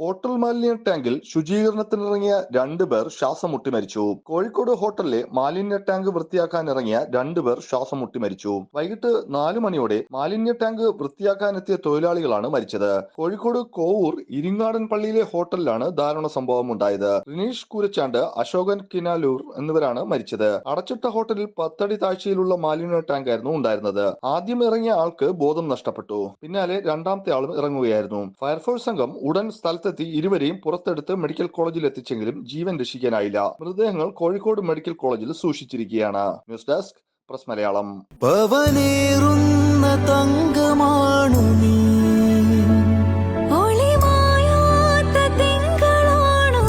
Hotel മാലിന്യ ടാങ്കിൽ ശുചീകരണത്തിനിറങ്ങിയ രണ്ടുപേർ ശ്വാസം മുട്ടി മരിച്ചു. കോഴിക്കോട് ഹോട്ടലിലെ മാലിന്യ ടാങ്ക് വൃത്തിയാക്കാൻ വൃത്തിയാക്കാനിറങ്ങിയ രണ്ടുപേർ ശ്വാസം മുട്ടി മരിച്ചു. വൈകിട്ട് നാലു മണിയോടെ മാലിന്യ ടാങ്ക് വൃത്തിയാക്കാൻ എത്തിയ തൊഴിലാളികളാണ് മരിച്ചത്. കോഴിക്കോട് കോവൂർ ഇരിങ്ങാടൻ പള്ളിയിലെ ഹോട്ടലിലാണ് ദാരുണ സംഭവം ഉണ്ടായത്. റിനീഷ് കൂരച്ചാണ്ട് അശോകൻ കിനാലൂർ എന്നിവരാണ് മരിച്ചത്. അടച്ചിട്ട ഹോട്ടലിൽ പത്തടി താഴ്ചയിലുള്ള മാലിന്യ ടാങ്ക് ആയിരുന്നു ഉണ്ടായിരുന്നത്. ആദ്യം ഇറങ്ങിയ ആൾക്ക് ബോധം നഷ്ടപ്പെട്ടു. പിന്നാലെ രണ്ടാമത്തെ ആളും ഇറങ്ങുകയായിരുന്നു. ഫയർഫോഴ്സ് സംഘം ഉടൻ സ്ഥലത്തെത്തി ഇരുവരെയും പുറത്തെടുത്ത് മെഡിക്കൽ കോളേജിൽ എത്തിച്ചെങ്കിലും ജീവൻ രക്ഷിക്കാനായില്ല. മൃതദേഹങ്ങൾ കോഴിക്കോട് മെഡിക്കൽ കോളേജിൽ സൂക്ഷിച്ചിരിക്കുകയാണ്. News desk press Malayalam. നീ. ഒളിമായാത്ത തിങ്കളാണോ